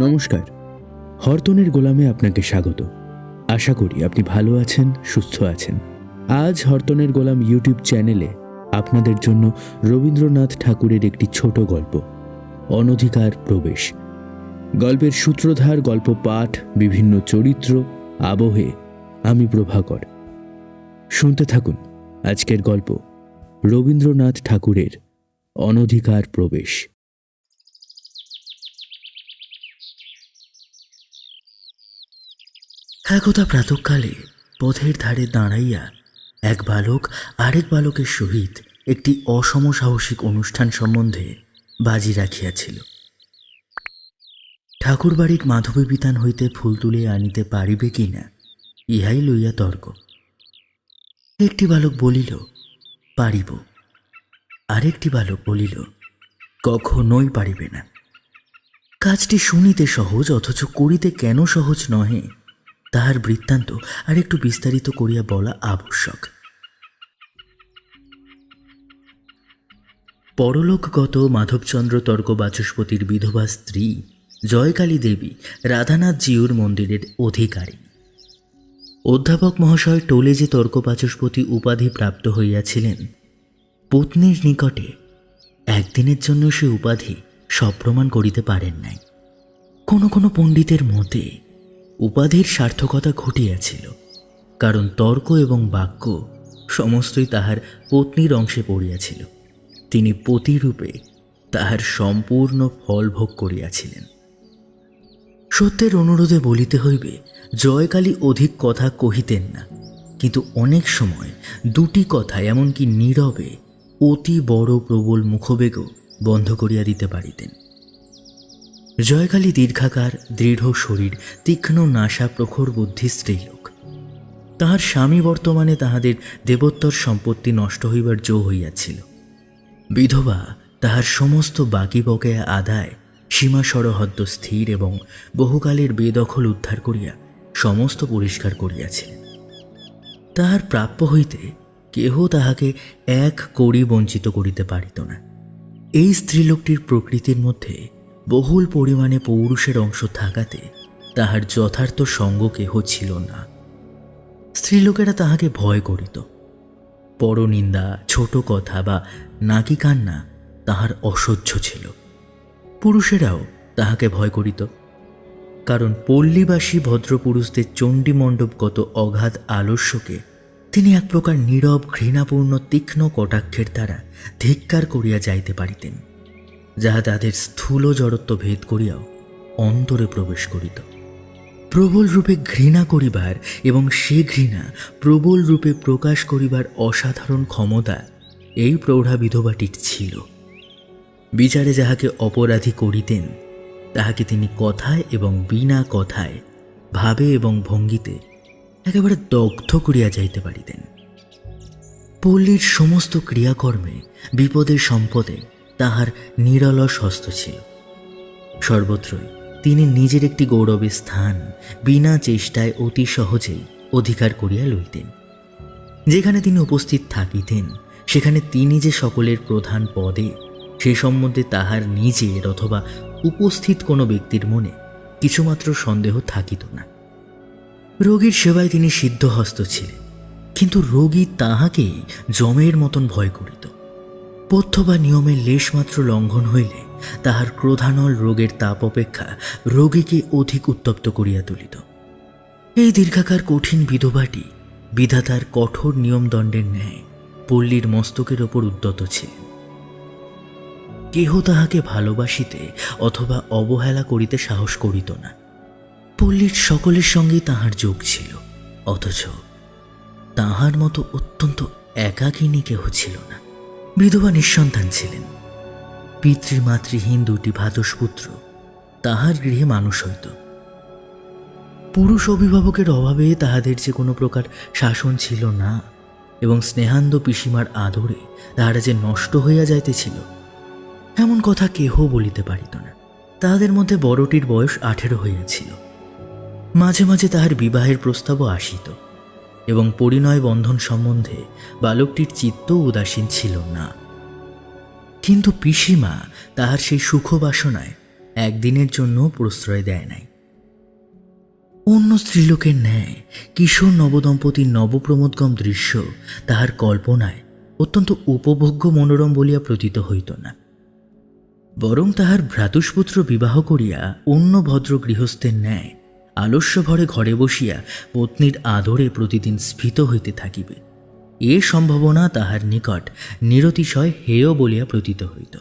নমস্কার। হরতনের গোলামে আপনাকে স্বাগত। আশা করি আপনি ভালো আছেন, সুস্থ আছেন। আজ হরতনের গোলাম ইউটিউব চ্যানেলে আপনাদের জন্য রবীন্দ্রনাথ ঠাকুরের একটি ছোট গল্প, অনধিকার প্রবেশ। গল্পের সূত্রধার, গল্প পাঠ, বিভিন্ন চরিত্র, আবহে আমি প্রভাকর। শুনতে থাকুন আজকের গল্প, রবীন্দ্রনাথ ঠাকুরের অনধিকার প্রবেশ। একদা প্রাতকালে পথের ধারে দাঁড়াইয়া এক বালক আরেক বালকের সহিত একটি অসমসাহসিক অনুষ্ঠান সম্বন্ধে বাজি রাখিয়াছিল। ঠাকুরবাড়ির মাধবী বিতান হইতে ফুল তুলে আনিতে পারিবে কি না ইহাই লইয়া তর্ক। একটি বালক বলিল, পারিব। আরেকটি বালক বলিল, কখনোই পারিবে না। কাজটি শুনিতে সহজ, অথচ করিতে কেন সহজ নহে? তাহার বৃত্তান্ত আর একটু বিস্তারিত করিয়া বলা আবশ্যক। পরলোকগত মাধবচন্দ্র তর্ক বাচস্পতির বিধবা স্ত্রী জয়কালী দেবী রাধানাথ জিউর মন্দিরের অধিকারী। অধ্যাপক মহাশয় টোলে যে তর্ক বাচস্পতি উপাধি প্রাপ্ত হইয়াছিলেন, পত্নীর নিকটে একদিনের জন্য সে উপাধি সপ্রমাণ করিতে পারেন নাই। কোনো কোনো পণ্ডিতের মতে উপাধির সার্থকতা ঘটিয়াছিল, কারণ তর্ক এবং বাক্য সমস্তই তাহার পত্নীর অংশে পড়িয়াছিল। তিনি পতিরূপে তাহার সম্পূর্ণ ফল ভোগ করিয়াছিলেন। সত্যের অনুরোধে বলিতে হইবে, জয়কালী অধিক কথা কহিতেন না, কিন্তু অনেক সময় দুটি কথা এমনকি নীরবে অতি বড় প্রবল মুখবেগও বন্ধ করিয়া দিতে পারিতেন। জয়কালী দীর্ঘাকার, দৃঢ় শরীর, তীক্ষ্ণ নাসা প্রখর বুদ্ধি স্ত্রীলোক। তাহার স্বামী বর্তমানে তাহাদের দেবোত্তর সম্পত্তি নষ্ট হইবার জো হইয়াছিল। বিধবা তাহার সমস্ত বাকি বকেয়া আদায় সীমা সরহদ্দ স্থির এবং বহুকালের বেদখল উদ্ধার করিয়া সমস্ত পরিষ্কার করিয়াছিলেন। তাহার প্রাপ্য হইতে কেহ তাহাকে এক কড়ি বঞ্চিত করিতে পারিত না। এই স্ত্রীলোকটির প্রকৃতির মধ্যে বহুল পরিমাণে পৌরুষের অংশ থাকাতে তাহার যথার্থ সঙ্গ কেহ ছিল না। স্ত্রীলোকেরা তাহাকে ভয় করিত। পরনিন্দা, ছোট কথা বা নাকি কান্না তাহার অসহ্য ছিল। পুরুষেরাও তাহাকে ভয় করিত। কারণ পল্লীবাসী ভদ্রপুরুষদের চণ্ডীমণ্ডপগত অগাধ আলস্যকে তিনি এক প্রকার নীরব ঘৃণাপূর্ণ তীক্ষ্ণ কটাক্ষের দ্বারা ধিক্কার করিয়া যাইতে পারিতেন। যাহা তাদের স্থূল জড়ত্ব ভেদ করিয়াও অন্তরে প্রবেশ করিত। প্রবল রূপে ঘৃণা করিবার এবং সে ঘৃণা প্রবল রূপে প্রকাশ করিবার অসাধারণ ক্ষমতা এই প্রৌঢ়া বিধবাটির ছিল। বিচারে যাহাকে অপরাধী করিতেন, তাহাকে তিনি কথায় এবং বিনা কথায়, ভাবে এবং ভঙ্গিতে একেবারে দগ্ধ করিয়া যাইতে পারিতেন। পল্লীর সমস্ত ক্রিয়াকর্মে বিপদে সম্পদে তাহার নিরলস হস্ত ছিল। সর্বত্রই তিনি নিজের একটি গৌরবের স্থান, বিনা চেষ্টায় অতি সহজেই অধিকার করিয়া লইতেন। যেখানে তিনি উপস্থিত থাকিতেন, সেখানে তিনি যে সকলের প্রধান পদে, সে সম্বন্ধে তাহার নিজের অথবা উপস্থিত কোনো ব্যক্তির মনে কিছুমাত্র সন্দেহ থাকিত না। রোগীর সেবায় তিনি সিদ্ধহস্ত ছিলেন, কিন্তু রোগী তাহাকেই জমের মতন ভয় করিত। পথ্য বা নিয়মের লেশমাত্র লঙ্ঘন হইলে তাহার ক্রোধানল রোগের তাপ অপেক্ষা রোগীকে অধিক উত্তপ্ত করিয়া তুলিত। এই দীর্ঘাকার কঠিন বিধবাটি বিধাতার কঠোর নিয়মদণ্ডের ন্যায় পল্লীর মস্তকের ওপর উদ্যত ছিলেন। কেহ তাহাকে ভালোবাসিতে অথবা অবহেলা করিতে সাহস করিত না। পল্লীর সকলের সঙ্গেই তাহার যোগ ছিল, অথচ তাহার মতো অত্যন্ত একাকিনী কেহ ছিল না। বিধবা নিঃসন্তান ছিলেন। পিতৃমাতৃহীন দুটি ভাতসপুত্র তাহার গৃহে মানুষ হইত। পুরুষ অভিভাবকের অভাবে তাহাদের যে কোনো প্রকার শাসন ছিল না, এবং স্নেহান্দ পিসিমার আদরে তাহারা যে নষ্ট হইয়া যাইতেছিল, এমন কথা কেহ বলিতে পারিত না। তাহাদের মধ্যে বড়টির বয়স আঠেরো হইয়াছিল। মাঝে মাঝে তাহার বিবাহের প্রস্তাবও আসিত। এবং পরিণয় বন্ধন সম্বন্ধে বালকটির চিত্ত উদাসীন ছিল না। কিন্তু পিসিমা তাহার সেই সুখ বাসনায় একদিনের জন্য প্রশ্রয় দেয় নাই। অন্য স্ত্রীলোকের ন্যায় কিশোর নবদম্পতির নবপ্রমোদগম দৃশ্য তাহার কল্পনায় অত্যন্ত উপভোগ্য মনোরম বলিয়া প্রতীত হইত না। বরং তাহার ভ্রাতুষ্পুত্র বিবাহ করিয়া অন্য ভদ্র গৃহস্থের ন্যায় আলস্য ভরে ঘরে বসিয়া পত্নীর আদরে প্রতিদিন স্ফীত হইতে থাকিবে। এ সম্ভাবনা তাহার নিকট নিরতিশয় হেয় বলিয়া প্রতীত হইত।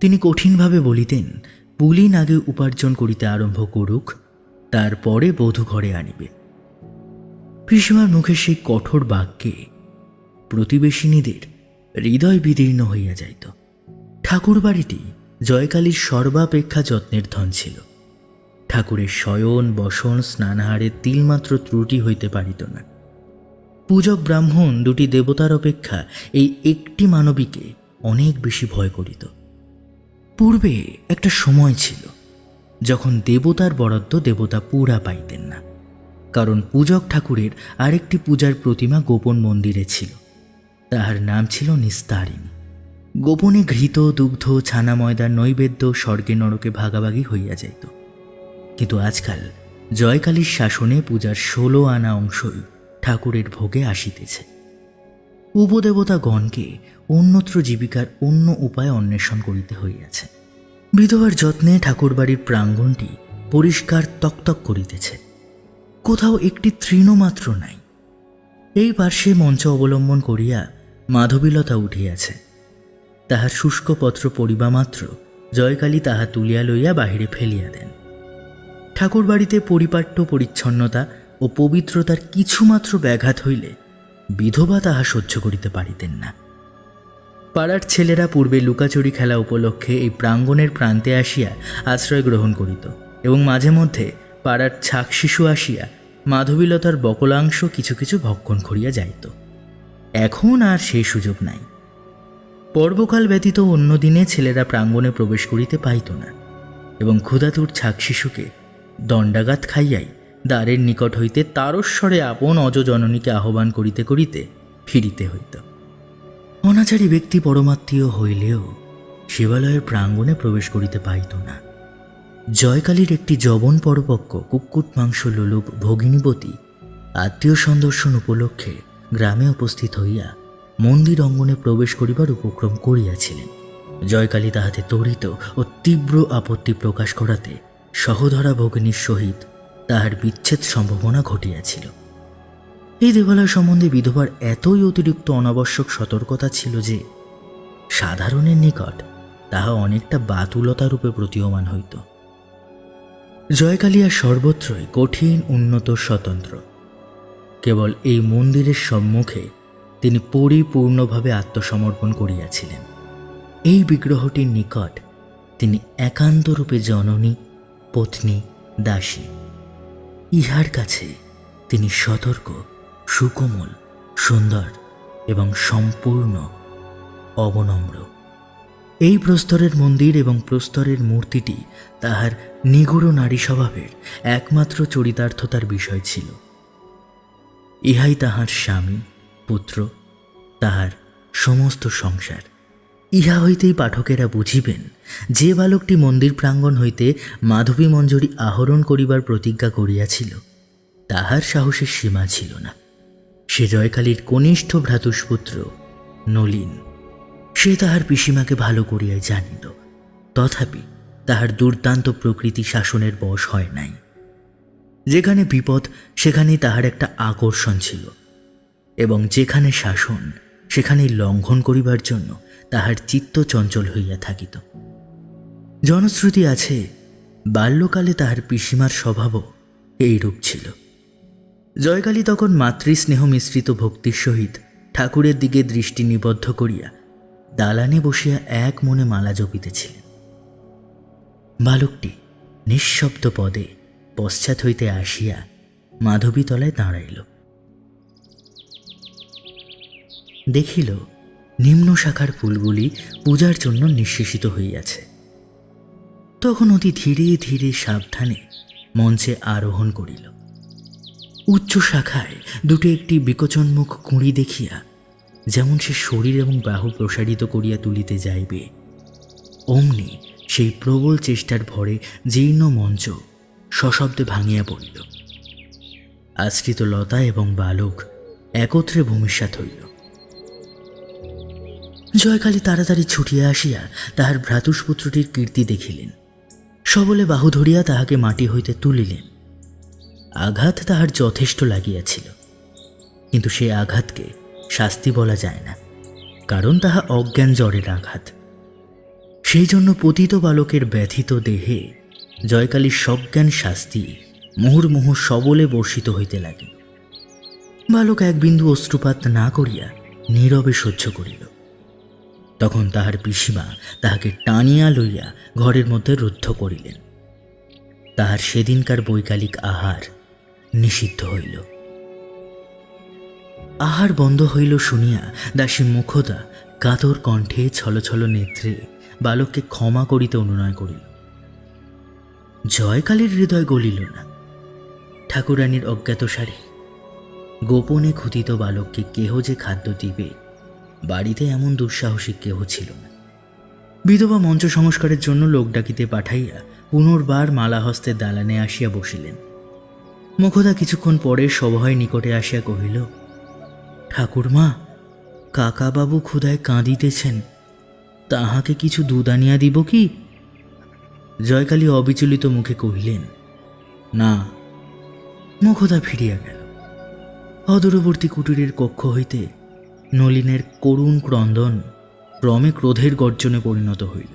তিনি কঠিনভাবে বলিতেন, পুলিন আগে উপার্জন করিতে আরম্ভ করুক, তারপরে বধূ ঘরে আনিবে। পিসিমার মুখে সেই কঠোর বাক্যে প্রতিবেশিনীদের হৃদয় বিদীর্ণ হইয়া যাইত। ঠাকুর বাড়িটি জয়কালীর সর্বাপেক্ষা যত্নের ধন ছিল। ঠাকুরের শয়ন, বসন, স্নানাহারে তিলমাত্র ত্রুটি হইতে পারিত না। পূজক ব্রাহ্মণ দুটি দেবতার অপেক্ষা এই একটি মানবীকে অনেক বেশি ভয় করিত। পূর্বে একটা সময় ছিল যখন দেবতার বরাদ্দ দেবতা পুরা পাইতেন না, কারণ পূজক ঠাকুরের আরেকটি পূজার প্রতিমা গোপন মন্দিরে ছিল। তাহার নাম ছিল নিস্তারিণী। গোপনে ঘৃত, দুগ্ধ, ছানা ময়দার নৈবেদ্য স্বর্গে নরকে ভাগাভাগি হইয়া যাইত। কিন্তু আজকাল জয়কালীর শাসনে পূজার ষোলো আনা অংশই ঠাকুরের ভোগে আসিতেছে। উপদেবতাগণকে অন্যত্র জীবিকার অন্য উপায় অন্বেষণ করিতে হইয়াছে। বিধবার যত্নে ঠাকুরবাড়ির প্রাঙ্গণটি পরিষ্কার তকতক করিতেছে। কোথাও একটি তৃণমাত্র নাই। এই পার্শ্বে মঞ্চ অবলম্বন করিয়া মাধবীলতা উঠিয়াছে। তাহার শুষ্ক পত্র পড়িবা মাত্র জয়কালী তাহা তুলিয়া লইয়া বাহিরে ফেলিয়া দেন। ঠাকুরবাড়িতে পরিপাট্য পরিচ্ছন্নতা ও পবিত্রতার কিছুমাত্র ব্যাঘাত হইলে বিধবা তাহা সহ্য করিতে পারিতেন না। পাড়ার ছেলেরা পূর্বে লুকাচুরি খেলা উপলক্ষে এই প্রাঙ্গণের প্রান্তে আসিয়া আশ্রয় গ্রহণ করিত এবং মাঝে মধ্যে পাড়ার ছাক শিশু আসিয়া মাধবীলতার বকলাংশ কিছু কিছু ভক্ষণ করিয়া যাইত। এখন আর সেই সুযোগ নাই। পর্বকাল ব্যতীত অন্য দিনে ছেলেরা প্রাঙ্গণে প্রবেশ করিতে পাইত না এবং ক্ষুধাতুর ছাক শিশুকে দণ্ডাঘাত খাইয়াই দ্বারের নিকট হইতে তারস্বরে আপন অজ জননীকে আহ্বান করিতে করিতে ফিরিতে হইত। অনাচারী ব্যক্তি পরমাত্মীয় হইলেও শিবালয়ের প্রাঙ্গণে প্রবেশ করিতে পাইত না। জয়কালীর একটি জবন পরপক্ষ কুক্কুট মাংস লোলুপ ভগিনীবতী আত্মীয় সন্দর্শন উপলক্ষে গ্রামে উপস্থিত হইয়া মন্দির অঙ্গনে প্রবেশ করিবার উপক্রম করিয়াছিলেন। জয়কালী তাহাতে তড়িত ও তীব্র আপত্তি প্রকাশ করাতে সহধরা ভগিনীর সহিত তাহার বিচ্ছেদ সম্ভাবনা ঘটিয়াছিল। এই দেবালয় সম্বন্ধে বিধবার এতই অতিরিক্ত অনাবশ্যক সতর্কতা ছিল যে, সাধারণের নিকট তাহা অনেকটা বাতুলতা রূপে প্রতীয়মান হইত। জয়কালিয়া সর্বত্রই কঠিন, উন্নত, স্বতন্ত্র। কেবল এই মন্দিরের সম্মুখে তিনি পরিপূর্ণভাবে আত্মসমর্পণ করিয়াছিলেন। এই বিগ্রহটির নিকট তিনি একান্তরূপে জননী পত্নী দাসী। ইহার কাছে তিনি সতর্ক, সুকোমল, সুন্দর এবং সম্পূর্ণ অবনম্র। এই প্রস্তরের মন্দির এবং প্রস্তরের মূর্তিটি তাহার নিগুড় নারী স্বভাবের একমাত্র চরিতার্থতার বিষয় ছিল। ইহাই তাহার স্বামী, পুত্র, তাহার সমস্ত সংসার। ইহা হইতেই পাঠকেরা বুঝিবেন, যে বালকটি মন্দির প্রাঙ্গণ হইতে মাধবী মঞ্জরি আহরণ করিবার প্রতিজ্ঞা করিয়াছিল, তাহার সাহসের সীমা ছিল না। সে জয়কালীর কনিষ্ঠ ভ্রাতুষ্পুত্র নলিন, সে তাহার পিসিমাকে ভালো করিয়াই জানিত তথাপি তাহার দুর্দান্ত প্রকৃতি শাসনের বশ হয় নাই। যেখানে বিপদ, সেখানেই তাহার একটা আকর্ষণ ছিল, এবং যেখানে শাসন, সেখানেই লঙ্ঘন করিবার জন্য তাহার চিত্ত চঞ্চল হইয়া থাকিত। জনশ্রুতি আছে, বাল্যকালে তাহার পিসিমার স্বভাবও এইরূপ ছিল। জয়কালী তখন মাতৃস্নেহ মিশ্রিত ভক্তির সহিত ঠাকুরের দিকে দৃষ্টি নিবদ্ধ করিয়া দালানে বসিয়া এক মনে মালা জপিতেছিলেন। বালকটি নিঃশব্দ পদে পশ্চাৎ হইতে আসিয়া মাধবীতলায় দাঁড়াইল। দেখিল নিম্ন শাখার ফুলগুলি পূজার জন্য নিঃশেষিত হইয়াছে। তখন অতি ধীরে ধীরে সাবধানে মঞ্চে আরোহণ করিল। উচ্চ শাখায় দুটো একটি বিকচন্মুখ কুঁড়ি দেখিয়া যেমন সে শরীর এবং বাহু প্রসারিত করিয়া তুলিতে যাইবে, অমনি সেই প্রবল চেষ্টার ভরে জীর্ণ মঞ্চ সশব্দে ভাঙিয়া পড়িল। আশ্রিত লতা এবং বালক একত্রে ভূমিষ্যাত হইল। জয়কালী তাড়াতাড়ি ছুটিয়া আসিয়া তাহার ভ্রাতুষ্পুত্রটির কীর্তি দেখিলেন। সবলে বাহু ধরিয়া তাহাকে মাটি হইতে তুলিলেন। আঘাত তাহার যথেষ্ট লাগিয়াছিল। কিন্তু সে আঘাতকে শাস্তি বলা যায় না, কারণ তাহা অজ্ঞান জ্বরের আঘাত। সেই জন্য পতিত বালকের ব্যথিত দেহে জয়কালীর সজ্ঞান শাস্তি মুহুর্মুহু সবলে বর্ষিত হইতে লাগিল। বালক এক বিন্দু অশ্রুপাত না করিয়া নীরবে সহ্য করিল। তখন তাহার পিসিমা তাহাকে টানিয়া লইয়া ঘরের মধ্যে রুদ্ধ করিলেন। তাহার সেদিনকার বৈকালিক আহার নিষিদ্ধ হইল। আহার বন্ধ হইল শুনিয়া দাসী মুখদা কাতর কণ্ঠে ছলছল নেত্রে বালককে ক্ষমা করিতে অনুনয় করিল। জয়কালীর হৃদয় গলিল না। ঠাকুরানীর অজ্ঞাতসারে গোপনে ক্ষুদিত বালককে কেহ যে খাদ্য দিবে বাড়িতে এমন দুঃসাহসিক কেহ ছিল না। বিধবা মঞ্চ সংস্কারের জন্য লোক ডাকিতে পাঠাইয়া পুনর্বার মালা হস্তে দালানে আসিয়া বসিলেন। মুখদা কিছুক্ষণ পরে সভয় নিকটে আসিয়া কহিল, ঠাকুরমা, কাকাবাবু ক্ষুধায় কাঁদিতেছেন। তাহাকে কিছু দুধ আনিয়া দিব কি? জয়কালী অবিচলিত মুখে কহিলেন, না। মুখদা ফিরিয়া গেল। অদূরবর্তী কুটিরের কক্ষ হইতে নলিনের করুণ ক্রন্দন ক্রমে ক্রোধের গর্জনে পরিণত হইল।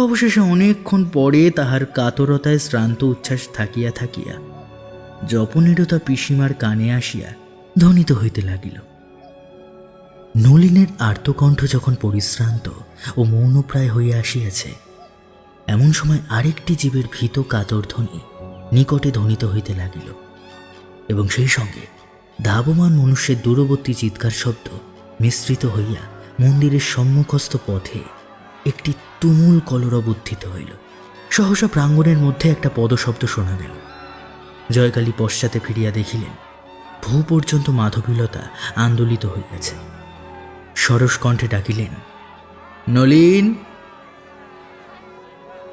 অবশেষে অনেকক্ষণ পরে তাহার কাতরতায় শ্রান্ত উচ্ছ্বাস থাকিয়া থাকিয়া জপনীরতা পিসিমার কানে আসিয়া ধ্বনিত হইতে লাগিল। নলিনের আর্তকণ্ঠ যখন পরিশ্রান্ত ও মৌনপ্রায় হইয়া আসিয়াছে, এমন সময় আরেকটি জীবের ভীত কাতর ধ্বনি নিকটে ধ্বনিত হইতে লাগিল এবং সেই সঙ্গে ধাবমান মনুষ্যের দূরবর্তী চিৎকার শব্দ মিশ্রিত হইয়া মন্দিরের সম্মুখস্থ পথে একটি তুমুল কলরব উত্থিত হইল। সহসা প্রাঙ্গণের মধ্যে একটা পদশব্দ শোনা গেল। জয়কালী পশ্চাতে ফিরিয়া দেখিলেন, ভূ পর্যন্ত মাধবীলতা আন্দোলিত হইয়াছে। সরস কণ্ঠে ডাকিলেন, নলিন!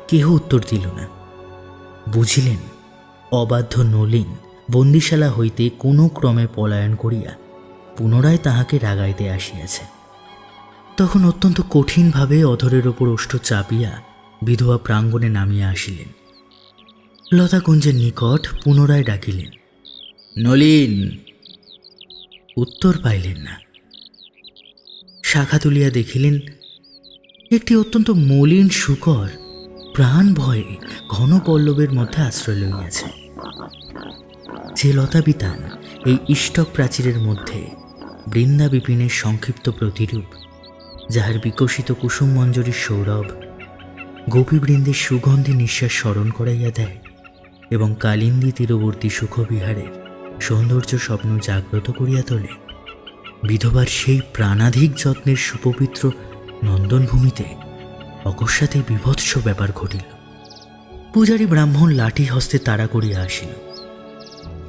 কেহ উত্তর দিল না। বুঝিলেন, অবাধ্য নলিন। বন্দিশালা হইতে কোনো ক্রমে পলায়ন করিয়া পুনরায় তাহাকে রাগাইতে আসিয়াছে। তখন অত্যন্ত কঠিনভাবে অধরের ওপর ওষ্ঠ চাপিয়া বিধবা প্রাঙ্গণে নামিয়া আসিলেন। লতাকুঞ্জের নিকট পুনরায় ডাকিলেন, নলিন! উত্তর পাইলেন না। শাখা তুলিয়া দেখিলেন, একটি অত্যন্ত মলিন শুকর প্রাণ ভয়ে ঘন পল্লবের মধ্যে আশ্রয় লইয়াছে। যে লতাবিতান এই ইষ্টক প্রাচীরের মধ্যে বৃন্দা বিপিনের সংক্ষিপ্ত প্রতিরূপ, যাহার বিকশিত কুসুম মঞ্জরীর সৌরভ গোপীবৃন্দের সুগন্ধি নিঃশ্বাস স্মরণ করাইয়া দেয় এবং কালিন্দী তীরবর্তী সুখবিহারের সৌন্দর্য স্বপ্ন জাগ্রত করিয়া তোলে। বিধবার সেই প্রাণাধিক যত্নের সুপবিত্র নন্দনভূমিতে অকস্মাতে বিভৎস ব্যাপার ঘটিল। পূজারী ব্রাহ্মণ লাঠি হস্তে তাড়া করিয়া আসিল।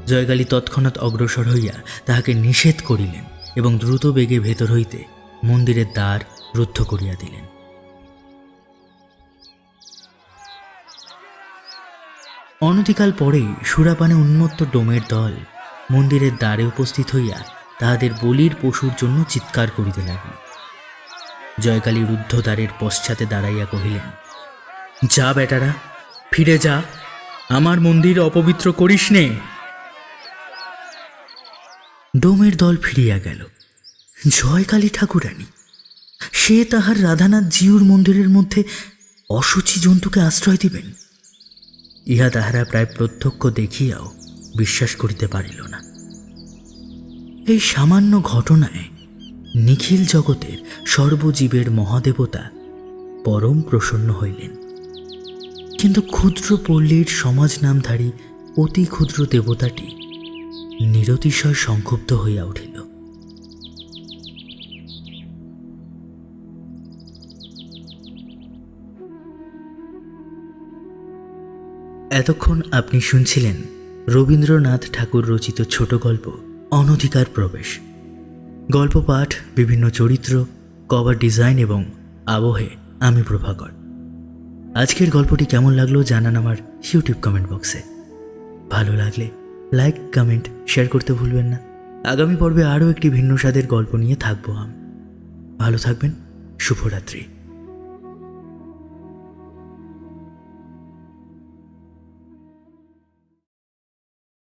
জয়গালী তৎক্ষণাৎ অগ্রসর হইয়া তাহাকে নিষেধ করিলেন এবং দ্রুত বেগে ভেতর হইতে মন্দিরের দ্বার রুদ্ধ করিয়া দিলেন। অনতিকাল পরেই সুরাপানে উন্মত্ত ডোমের দল মন্দিরের দ্বারে উপস্থিত হইয়া তাহাদের বলির পশুর জন্য চিৎকার করিতে লাগিল। জয়কালী রুদ্ধদ্বারের পশ্চাতে দাঁড়াইয়া কহিলেন, যা বেটারা, ফিরে যা। আমার মন্দির অপবিত্র করিস নে। ডোমের দল ফিরিয়া গেল। জয়কালী ঠাকুরানী, সে তাহার রাধানাথ জিউর মন্দিরের মধ্যে অসুচি জন্তুকে আশ্রয় দিবেন? ইহা তাহারা প্রায় প্রত্যক্ষ দেখিয়াও বিশ্বাস করিতে পারিল না। এই সামান্য ঘটনায় নিখিল জগতের সর্বজীবের মহাদেবতা পরম প্রসন্ন হইলেন। কিন্তু ক্ষুদ্র পল্লীর সমাজ নামধারী অতি ক্ষুদ্র দেবতাটি নিরতিশয় সংক্ষুব্ধ হইয়া উঠিল। এতক্ষণ আপনি শুনছিলেন রবীন্দ্রনাথ ঠাকুর রচিত ছোট গল্প, অনধিকার প্রবেশ। গল্প পাঠ, বিভিন্ন চরিত্র কভার ডিজাইন এবং আবহে আমি প্রভাকর। আজকের গল্পটি কেমন লাগল জানান আমার ইউটিউব কমেন্ট বক্সে ভালো লাগলে লাইক কমেন্ট শেয়ার করতে ভুলবেন না। আগামী পর্বে আরও একটি ভিন্ন স্বাদের গল্প নিয়ে থাকব আমি। ভালো থাকবেন, শুভরাত্রি।